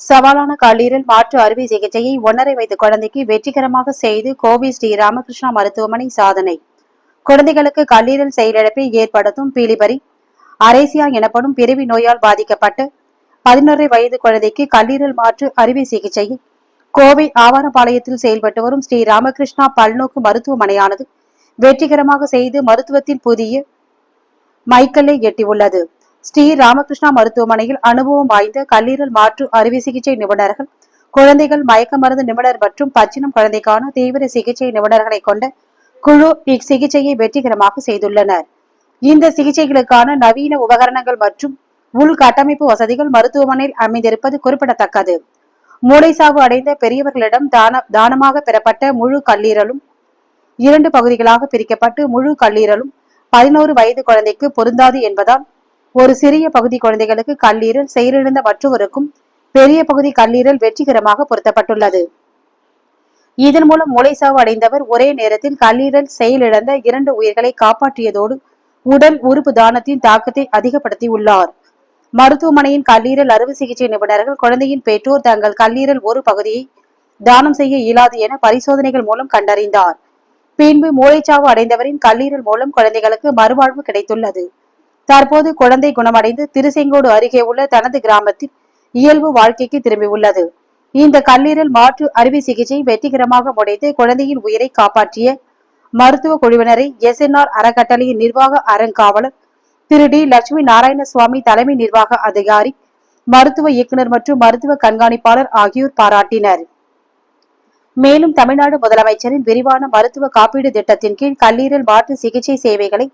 சவாலான கல்லீரல் மாற்று அறுவை சிகிச்சையை ஒன்றரை வயது குழந்தைக்கு வெற்றிகரமாக செய்து கோவை ஸ்ரீ ராமகிருஷ்ணா மருத்துவமனை சாதனை. குழந்தைகளுக்கு கல்லீரல் செயலிழப்பை ஏற்படுத்தும் பீலிபரி அரேசியா எனப்படும் பிறவி நோயால் பாதிக்கப்பட்டு பதினொரு வயது குழந்தைக்கு கல்லீரல் மாற்று அறுவை சிகிச்சையை கோவை ஆவாரபாளையத்தில் செயல்பட்டு வரும் ஸ்ரீ ராமகிருஷ்ணா பல்நோக்கு மருத்துவமனையானது வெற்றிகரமாக செய்து மருத்துவத்தின் புதிய மைக்கல்லை எட்டியுள்ளது. ஸ்ரீ ராமகிருஷ்ணா மருத்துவமனையில் அனுபவம் வாய்ந்த கல்லீரல் மாற்று அறுவை சிகிச்சை நிபுணர்கள் குழந்தைகள் மயக்க மருந்து நிபுணர் மற்றும் பச்சினம் குழந்தைக்கான தீவிர சிகிச்சை நிபுணர்களை கொண்ட குழு இச்சிகிச்சையை வெற்றிகரமாக செய்துள்ளனர். இந்த சிகிச்சைகளுக்கான நவீன உபகரணங்கள் மற்றும் உள்கட்டமைப்பு வசதிகள் மருத்துவமனையில் அமைந்திருப்பது குறிப்பிடத்தக்கது. மூளைசாவு அடைந்த பெரியவர்களிடம் தான தானமாக பெறப்பட்ட முழு கல்லீரலும் இரண்டு பகுதிகளாக பிரிக்கப்பட்டு முழு கல்லீரலும் பதினோரு வயது குழந்தைக்கு பொருந்தாது என்பதால் ஒரு சிறிய பகுதி குழந்தைகளுக்கு கல்லீரல் செயலிழந்த மற்றவருக்கும் பெரிய பகுதி கல்லீரல் வெற்றிகரமாக பொருத்தப்பட்டுள்ளது. இதன் மூலம் மூளைசாவு அடைந்தவர் ஒரே நேரத்தில் கல்லீரல் செயலிழந்த இரண்டு உயிர்களை காப்பாற்றியதோடு உடல் உறுப்பு தானத்தின் தாக்கத்தை அதிகப்படுத்தியுள்ளார். மருத்துவமனையின் கல்லீரல் அறுவை சிகிச்சை நிபுணர்கள் குழந்தையின் பெற்றோர் தங்கள் கல்லீரல் ஒரு பகுதியை தானம் செய்ய இயலாது என பரிசோதனைகள் மூலம் கண்டறிந்தார். பின்பு மூளைச்சாவு அடைந்தவரின் கல்லீரல் மூலம் குழந்தைகளுக்கு மறுவாழ்வு கிடைத்துள்ளது. தற்போது குழந்தை குணமடைந்து திருசெங்கோடு அருகே உள்ள தனது கிராமத்தில் இயல்பு வாழ்க்கைக்கு திரும்பியுள்ளது இந்த கல்லீரல் மாற்று அறுவை சிகிச்சை வெற்றிகரமாக முடித்து குழந்தையின் உயிரை காப்பாற்றிய மருத்துவ குழுவினரை எஸ்என்ஆர் அறக்கட்டளையின் நிர்வாக அறங்காவலர் திரு. டி. லட்சுமி நாராயண சுவாமி தலைமை நிர்வாக அதிகாரி மருத்துவ இயக்குனர் மற்றும் மருத்துவ கண்காணிப்பாளர் ஆகியோர் பாராட்டினர். மேலும் தமிழ்நாடு முதலமைச்சரின் விரிவான மருத்துவ காப்பீடு திட்டத்தின் கீழ் கல்லீரல் மாற்று சிகிச்சை சேவைகளை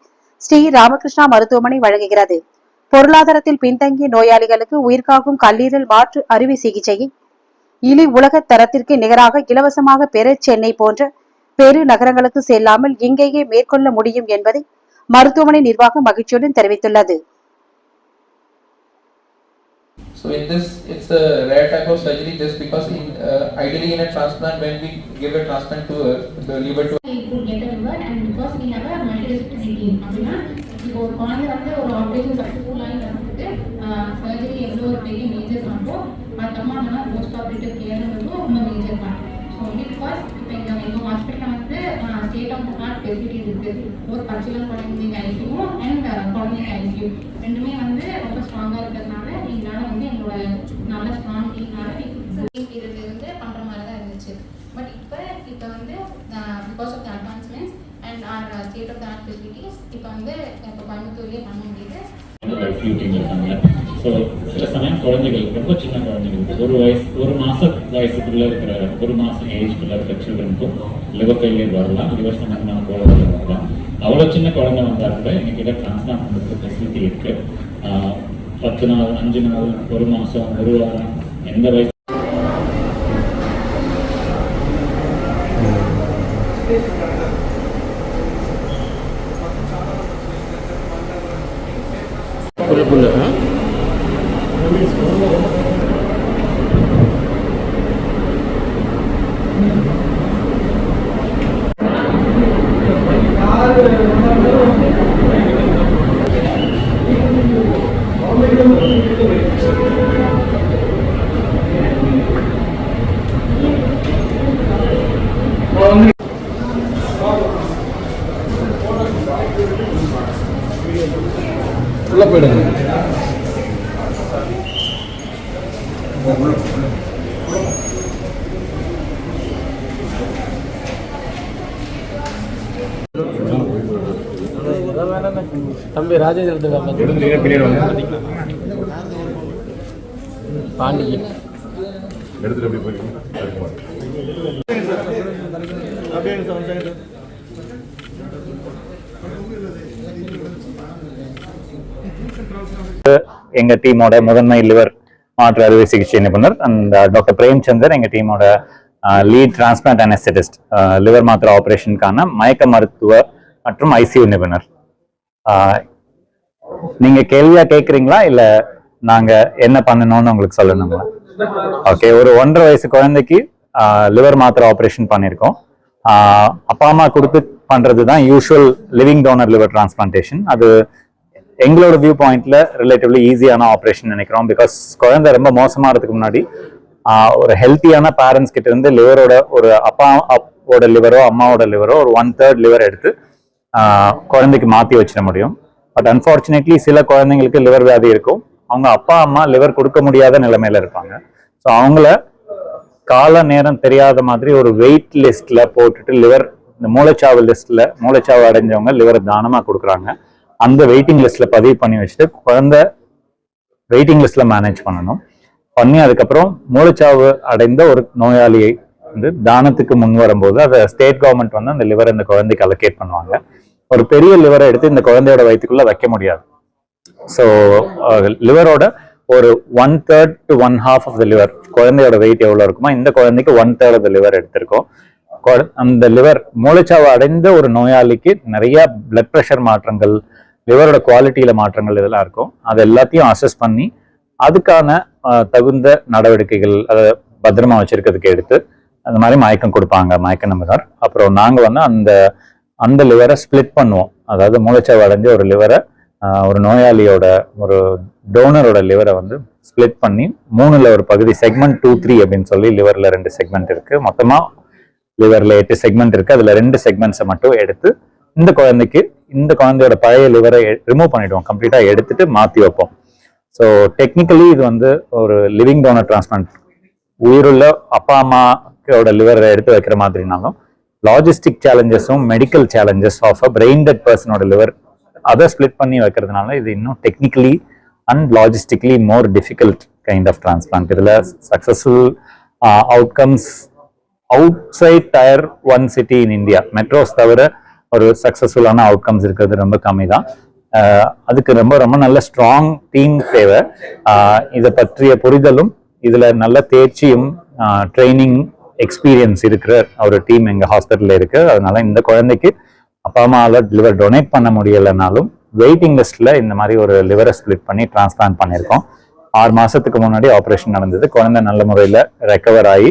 ஸ்ரீ ராமகிருஷ்ணா மருத்துவமனை வழங்குகிறது. பொருளாதாரத்தில் பின்தங்கிய நோயாளிகளுக்கு உயிர்காக்கும் கல்லீரல் மாற்று அறுவை சிகிச்சையை இலி உலக தரத்திற்கு நிகராக இலவசமாக பெற சென்னை போன்ற பெரு நகரங்களுக்கு செல்லாமல் இங்கேயே மேற்கொள்ள முடியும் என்பதை மருத்துவமனை நிர்வாகம் மகிழ்ச்சியுடன் தெரிவித்துள்ளது. So in this, it's a rare type of surgery just because in, uh, ideally in a transplant, when we give a transplant to a, the liver to we could get a liver and because we have a multidisciplinary team அப்படின்னா இப்போ ஒரு குழந்தை வந்து ஒரு operation சக்ஸஸ்ஃபுல்லாகி நடந்துட்டு surgery எவ்வளோ ஒரு பெரிய மேஜர் பண்ணுறோம் அம்மா நம்ம போஸ்ட் ஆப்ரேட்டிவ் கேர்ன்றதும் ரொம்ப மேஜர் பண்ணுறோம் ஸோ ஒன்லி பிகாஸ் இப்போ எங்கள் எங்கள் ஹாஸ்பிட்டலில் வந்து ஸ்டேட் ஆஃப் ஹார்ட் ஃபெசிலிட்டிஸ் இருக்குது ஒரு பச்சிலம் குழந்தைங்க ஐசியூ அண்ட் குழந்தைங்க ஐசியூ ரெண்டுமே வந்து ரொம்ப ஸ்ட்ராங்காக இருக்கிறதுனால எங்களால் வந்து எங்களோட நல்ல ஸ்ட்ராங் டீம்னால பீரியட்ல இருந்து பண்ணுற மாதிரி தான் இருந்துச்சு பட் இப்போ இப்போ வந்து because of the advancements and our state of the art facilities இப்போ வந்து இப்போ கோயம்புத்தூர்லேயே பண்ண முடியுது. ஃபியூட்டிங் ஸோ சில சமயம் குழந்தைகள் ரொம்ப சின்ன குழந்தைகளுக்கு ஒரு வயசு ஒரு மாச வயசுக்குள்ளே இருக்கிற ஒரு மாதம் ஏஜ்குள்ளே இருக்கிற சில்ட்ரனுக்கும் லிவர் ஃபெயிலியர் வரலாம் லிவர் சம்பந்தமான கோளாறுகள் வரலாம். அவ்வளோ சின்ன குழந்தை வந்தால் கூட எங்ககிட்ட டிரான்ஸ்பிளான்ட் பண்ணுறதுக்கு ஃபெசிலிட்டி இருக்குது பத்து நாள் அஞ்சு நாள் ஒரு மாதம் ஒரு வாரம் எந்த வயசு உள்ள போயிடுங்க தம்பி ராஜேந்திர பாண்டியன். எடுத்துட்டு எங்க டீமோட முதன்மை லிவர் மாற்று அறுவை சிகிச்சை நிபுணர் அண்ட் டாக்டர் பிரேம்சந்தர் எங்க டீமோட லீட் டிரான்ஸ்பிளான்ட் அனஸ்தட்டிஸ்ட் லிவர் மாத்திரை ஆபரேஷனுக்கான மயக்க மருத்துவ மற்றும் ஐசியூ நிபுணர். நீங்க கேள்வியா கேக்குறீங்களா? இல்ல நாங்க என்ன பண்ணணும்னு உங்களுக்கு சொல்லணுங்களா? ஓகே ஒரு ஒன்றரை வயசு குழந்தைக்கு லிவர் மாத்திரை ஆப்ரேஷன் பண்ணியிருக்கோம் அப்பா அம்மா கொடுத்து பண்றது தான் usual living donor liver transplantation அது எங்களோட வியூ பாயிண்ட்ல ரிலேட்டிவ்லி ஈஸியான ஆப்ரேஷன் நினைக்கிறோம். பிகாஸ் குழந்தை ரொம்ப மோசமாகிறதுக்கு முன்னாடி ஒரு ஹெல்த்தியான பேரண்ட்ஸ் கிட்ட இருந்து லிவரோட ஒரு அப்பா அப்போட லிவரோ அம்மாவோட லிவரோ ஒரு ஒன் தேர்ட் லிவர் எடுத்து குழந்தைக்கு மாற்றி வச்சிட முடியும். பட் அன்ஃபார்ச்சுனேட்லி சில குழந்தைங்களுக்கு லிவர் வியாதி இருக்கும். அவங்க அப்பா அம்மா லிவர் கொடுக்க முடியாத நிலைமையில இருப்பாங்க. ஸோ அவங்கள கால நேரம் தெரியாத மாதிரி ஒரு வெயிட் லிஸ்ட்ல போட்டுட்டு லிவர் இந்த மூளைச்சாவு லிஸ்ட்ல மூளைச்சாவு அடைஞ்சவங்க லிவர் தானமாக கொடுக்குறாங்க. அந்த வெயிட்டிங் லிஸ்ட்ல பதிவு பண்ணி வச்சுட்டு குழந்தை வெயிட்டிங் லிஸ்ட்ல மேனேஜ் பண்ணணும். பண்ணி அதுக்கப்புறம் மூளைச்சாவு அடைந்த ஒரு நோயாளியை வந்து தானத்துக்கு முன் வரும்போது அதை ஸ்டேட் கவர்மெண்ட் வந்து அந்த லிவர் அந்த குழந்தைக்கு அலோகேட் பண்ணுவாங்க. ஒரு பெரிய லிவரை எடுத்து இந்த குழந்தையோட வயிற்றுக்குள்ள வைக்க முடியாது. ஸோ லிவரோட ஒரு one third to one half of the liver குழந்தையோட வெயிட் எவ்வளோ இருக்குமோ இந்த குழந்தைக்கு one third of the liver எடுத்திருக்கோம் அந்த லிவர் மூளைச்சாவு அடைந்த ஒரு நோயாளிக்கு நிறைய பிளட் ப்ரெஷர் மாற்றங்கள் லிவரோட குவாலிட்டியில மாற்றங்கள் இதெல்லாம் இருக்கும். அது எல்லாத்தையும் அசஸ் பண்ணி அதுக்கான தகுந்த நடவடிக்கைகள் அதை பத்திரமா வச்சிருக்கிறதுக்கு எடுத்து அந்த மாதிரி மயக்கம் கொடுப்பாங்க மயக்க நம்பர் அப்புறம் நாங்கள் வந்து அந்த அந்த லிவரை ஸ்ப்ளிட் பண்ணுவோம். அதாவது மூளைச்சாவு அடைஞ்ச ஒரு லிவரை ஒரு நோயாளியோட ஒரு டோனரோட லிவரை வந்து ஸ்ப்ளிட் பண்ணி மூணுல ஒரு பகுதி செக்மெண்ட் டூ த்ரீ அப்படின்னு சொல்லி லிவர்ல ரெண்டு செக்மெண்ட் இருக்கு. மொத்தமா லிவர்ல எட்டு செக்மெண்ட் இருக்கு. அதுல ரெண்டு செக்மெண்ட்ஸை மட்டும் எடுத்து இந்த குழந்தைக்கு இந்த குழந்தையோட பழைய லிவரை ரிமூவ் பண்ணிடுவோம். கம்ப்ளீட்டா எடுத்துட்டு மாத்தி வைப்போம். ஸோ டெக்னிக்கலி இது வந்து ஒரு லிவிங் டோனர் டிரான்ஸ்பிளான்ட் உயிருள்ள அப்பா அம்மாவோட லிவரை எடுத்து வைக்கிற மாதிரினாலும் logistic சேலஞ்சஸும் medical challenges of a brain dead பர்சனோட liver அதை ஸ்பிளிட் பண்ணி வைக்கிறதுனால இது இன்னும் technically and logistically more difficult kind of transplant இதில் successful outcomes outside tier one city in India metros தவிர ஒரு சக்ஸஸ்ஃபுல்லான அவுட்கம்ஸ் இருக்கிறது ரொம்ப கம்மி தான் uh, அதுக்கு ரொம்ப ரொம்ப நல்ல ஸ்ட்ராங் டீம் தேவை. Uh, இதை பற்றிய புரிதலும் இதில் நல்ல தேர்ச்சியும் uh, ட்ரைனிங் எக்ஸ்பீரியன்ஸ் இருக்கிற ஒரு டீம் எங்கள் ஹாஸ்பிட்டலில் இருக்கு. அதனால இந்த குழந்தைக்கு அப்பா அம்மாவால் லிவர் டொனேட் பண்ண முடியலைனாலும் வெயிட்டிங் லிஸ்ட்டில் இந்த மாதிரி ஒரு லிவரை ஸ்பிளிட் பண்ணி டிரான்ஸ்பிளான்ட் பண்ணியிருக்கோம். ஆறு மாதத்துக்கு முன்னாடி ஆப்ரேஷன் நடந்தது. குழந்தை நல்ல முறையில் ரெக்கவர் ஆகி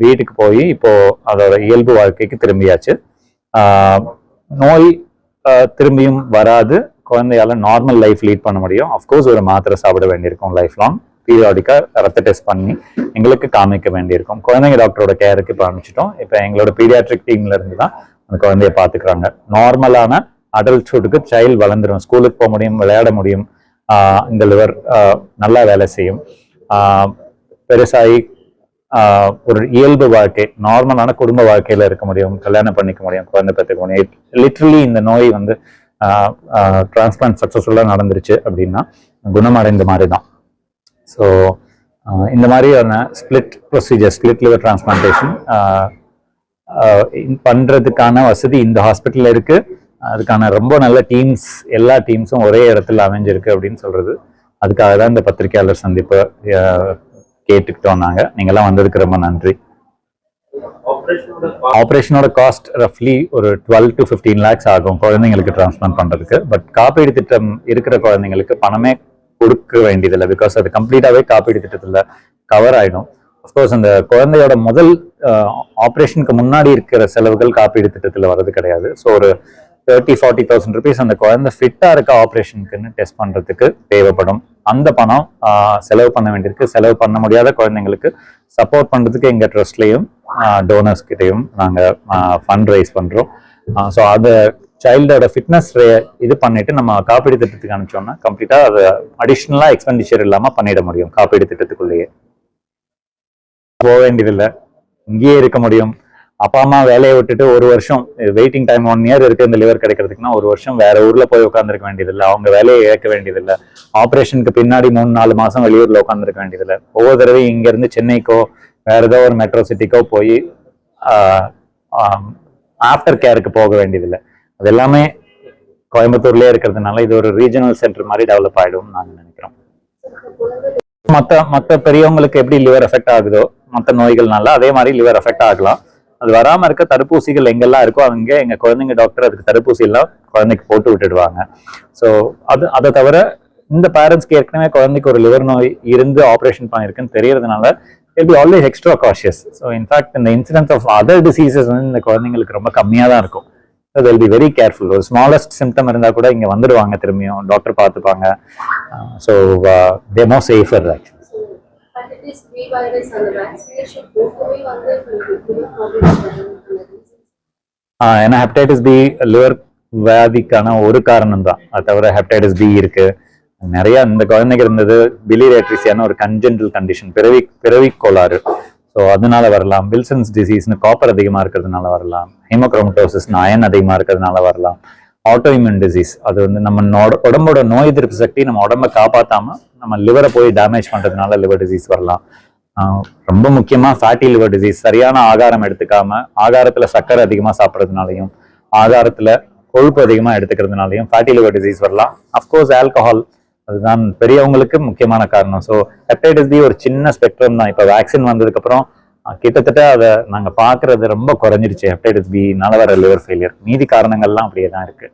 வீட்டுக்கு போய் இப்போது அதோட இயல்பு வாழ்க்கைக்கு திரும்பியாச்சு. நோய் திரும்பியும் வராது. குழந்தையால நார்மல் லைஃப் லீட் பண்ண முடியும். அஃப்கோர்ஸ் ஒரு மாத்திரை சாப்பிட வேண்டியிருக்கும் லைஃப் லாங் பீரியாடிக்கா ரத்த டெஸ்ட் பண்ணி எங்களுக்கு காமிக்க வேண்டியிருக்கும். குழந்தைங்க டாக்டரோட கேருக்கு இப்போ அனுப்பிச்சிட்டோம். இப்போ எங்களோட பீடியாட்ரிக் டீம்ல இருந்து தான் அந்த குழந்தைய பார்த்துக்கிறாங்க. நார்மலான அடல்ட்ஹுட்டுக்கு சைல்டு வளர்ந்துடும் ஸ்கூலுக்கு போக முடியும் விளையாட முடியும். இந்த லிவர் நல்லா வேலை செய்யும். பெருசாகி ஒரு இயல்பு வாழ்க்கை நார்மலான குடும்ப வாழ்க்கையில இருக்க முடியும் கல்யாணம் பண்ணிக்க முடியும் குழந்தை பெற்றுக்க முடியும். லிட்ரலி இந்த நோய் வந்து டிரான்ஸ்பிளான்ட் சக்ஸஸ்ஃபுல்லாக நடந்துருச்சு அப்படின்னா குணமடைந்த மாதிரி தான் ஸோ uh, இந்த மாதிரியான split procedure split liver transplantation பண்ணுறதுக்கான வசதி இந்த ஹாஸ்பிட்டலில் இருக்கு. அதுக்கான ரொம்ப நல்ல டீம்ஸ் எல்லா டீம்ஸும் ஒரே இடத்துல அமைஞ்சிருக்கு அப்படின்னு சொல்கிறது அதுக்காக தான் இந்த பத்திரிகையாளர் சந்திப்பை கேட்டுக்கிட்டோம் நாங்கள் நீங்கள்லாம் வந்ததுக்கு ரொம்ப நன்றி. ஆப்ரேஷனோட காஸ்ட் ரஃப்லி ஒரு டுவெல் டு ஃபிஃப்டீன் லேக்ஸ் ஆகும் குழந்தைங்களுக்கு டிரான்ஸ்பிளான்ட் பண்ணுறதுக்கு பட் காப்பீடு திட்டம் இருக்கிற குழந்தைங்களுக்கு பணமே கொடுக்க வேண்டியதில்லை பிகாஸ் அது கம்ப்ளீட்டாகவே காப்பீடு திட்டத்தில் கவர் ஆகிடும் அஃப்கோர்ஸ் அந்த குழந்தையோட முதல் ஆப்ரேஷனுக்கு முன்னாடி இருக்கிற செலவுகள் காப்பீடு திட்டத்தில் வர்றது கிடையாது. ஸோ ஒரு தேர்ட்டி ஃபார்ட்டி தௌசண்ட் ருபீஸ் அந்த குழந்தை ஃபிட்டாக இருக்க ஆப்ரேஷனுக்குன்னு டெஸ்ட் பண்ணுறதுக்கு தேவைப்படும். அந்த பணம் செலவு பண்ண வேண்டியிருக்கு. செலவு பண்ண முடியாத குழந்தைங்களுக்கு சப்போர்ட் பண்ணுறதுக்கு எங்கள் ட்ரஸ்ட்லேயும் டோனர்ஸ் கிட்டேயும் நாங்கள் ஃபண்ட் ரைஸ் பண்ணுறோம் ஸோ அதை சைல்டோட ஃபிட்னஸ் இது பண்ணிட்டு நம்ம காப்பீடு திட்டத்துக்கு அனுப்பிச்சோம்னா கம்ப்ளீட்டா அது அடிஷ்னலா எக்ஸ்பெண்டிச்சர் இல்லாம பண்ணிட முடியும் காப்பீடு திட்டத்துக்குள்ளேயே. போக வேண்டியதில்லை. இங்கேயே இருக்க முடியும். அப்பா அம்மா வேலையை விட்டுட்டு ஒரு வருஷம் வெயிட்டிங் டைம் ஒன் இயர் இருக்கு இந்த லிவர் கிடைக்கிறதுக்குன்னா ஒரு வருஷம் வேற ஊர்ல போய் உட்காந்துருக்க வேண்டியதில்லை. அவங்க வேலையை இழக்க வேண்டியதில்லை. ஆப்ரேஷனுக்கு பின்னாடி மூணு நாலு மாசம் வெளியூர்ல உட்காந்துருக்க வேண்டியதில்லை. ஒவ்வொரு தடவையும் இங்க இருந்து சென்னைக்கோ வேற ஏதோ ஒரு மெட்ரோ சிட்டிக்கோ போய் ஆஃப்டர் கேருக்கு போக வேண்டியதில்லை. அது எல்லாமே கோயம்புத்தூர்லயே இருக்கிறதுனால இது ஒரு ரீஜனல் சென்டர் மாதிரி டெவலப் ஆகிடும் நாங்கள் நினைக்கிறோம். மத்த மத்த பெரியவங்களுக்கு எப்படி லிவர் எஃபெக்ட் ஆகுதோ மற்ற நோய்கள்னால அதே மாதிரி லிவர் எஃபெக்ட் ஆகலாம். அது வராம இருக்க தடுப்பூசிகள் எங்கெல்லாம் இருக்கோ அங்கே எங்க குழந்தைங்க டாக்டர் அதுக்கு தடுப்பூசி எல்லாம் குழந்தைக்கு போட்டு விட்டுடுவாங்க. ஸோ அது அதை தவிர இந்த பேரண்ட்ஸ்க்கு ஏற்கனவே குழந்தைக்கு ஒரு லிவர் நோய் இருந்து ஆப்ரேஷன் பண்ணியிருக்குன்னு தெரியறதுனால it be always extra cautious so in fact இந்த இன்சிடென்ஸ் ஆஃப் அதர் டிசீசஸ் வந்து இந்த குழந்தைங்களுக்கு ரொம்ப கம்மியாக தான் இருக்கும். They'll பி வெரி கேர்ஃபுல் ஒரு ஸ்மாலஸ்ட் சிம்டம் இருந்தால் கூட இங்கே வந்துடுவாங்க திரும்பியும். டாக்டர் பார்த்துப்பாங்க. So they more safer actually ஏன்னா ஹெப்டைட்டிஸ் பி லிவர் வியாதிக்கான ஒரு காரணம் தான் அது தவிர ஹெப்டைட்டிஸ் பி இருக்கு. நிறைய இந்த குழந்தைங்க இருந்தது பிலிரேட்ரிசியான ஒரு கன்ஜென்டல் கண்டிஷன் பிறவி பிறவி கோளாறு. ஸோ அதனால வரலாம். வில்சன்ஸ் டிசீஸ்னு காப்பர் அதிகமாக இருக்கிறதுனால வரலாம். ஹீமோக்ரோமட்டோசிஸ்னு அயன் அதிகமாக இருக்கிறதுனால வரலாம். ஆட்டோஇம்யூன் டிசீஸ் அது வந்து நம்ம உடம்போட நோய் எதிர்ப்பு சக்தி நம்ம உடம்ப காப்பாற்றாமல் நம்ம லிவரை போய் டேமேஜ் பண்ணுறதுனால லிவர் டிசீஸ் வரலாம். ரொம்ப முக்கியமாக ஃபேட்டி லிவர் டிசீஸ் சரியான ஆகாரம் எடுத்துக்காம ஆகாரத்தில் சர்க்கரை அதிகமாக சாப்பிட்றதுனாலையும் ஆகாரத்தில் கொழுப்பு அதிகமாக எடுத்துக்கிறதுனாலையும் ஃபேட்டி லிவர் டிசீஸ் வரலாம். அஃப்கோர்ஸ் ஆல்கஹால் அதுதான் பெரியவங்களுக்கு முக்கியமான காரணம். ஸோ ஹெப்டைட்டிஸ் பி ஒரு சின்ன ஸ்பெக்ட்ரம் தான். இப்போ வேக்சின் வந்ததுக்கு அப்புறம் கிட்டத்தட்ட அதை நாங்க பார்க்குறது ரொம்ப குறைஞ்சிருச்சு ஹெப்படைட்டிஸ் பினால வர லிவர் ஃபெயிலியர் மீதி காரணங்கள்லாம் அப்படியே தான் இருக்கு.